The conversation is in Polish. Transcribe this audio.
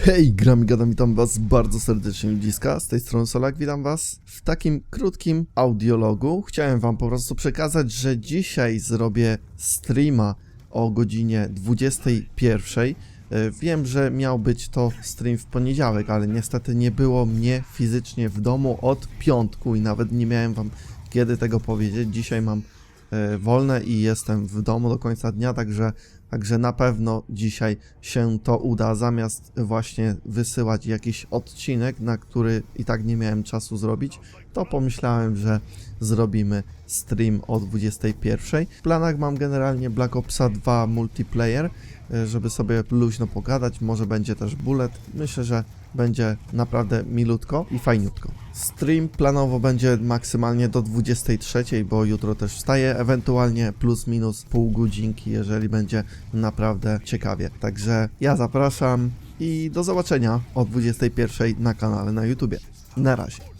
Hej, gram i gadam, witam was bardzo serdecznie ludziska, z tej strony Solak, witam was w takim krótkim audiologu. Chciałem wam po prostu przekazać, że dzisiaj zrobię streama o godzinie 21. E, Wiem, że miał być to stream w poniedziałek, ale niestety nie było mnie fizycznie w domu od piątku i nawet nie miałem wam kiedy tego powiedzieć. Dzisiaj mam e, wolne i jestem w domu do końca dnia, także, także na pewno dzisiaj się to uda. Zamiast właśnie wysyłać jakiś odcinek, na który i tak nie miałem czasu zrobić, to pomyślałem, że zrobimy stream o 21. W planach mam generalnie Black Opsa 2 multiplayer, e, żeby sobie luźno pogadać. Może będzie też bullet. Myślę, że będzie naprawdę milutko i fajniutko. Stream planowo będzie maksymalnie do 23, bo jutro też wstaję, ewentualnie plus minus pół godzinki, jeżeli będzie naprawdę ciekawie. Także ja zapraszam i do zobaczenia o 21 na kanale na YouTubie. Na razie.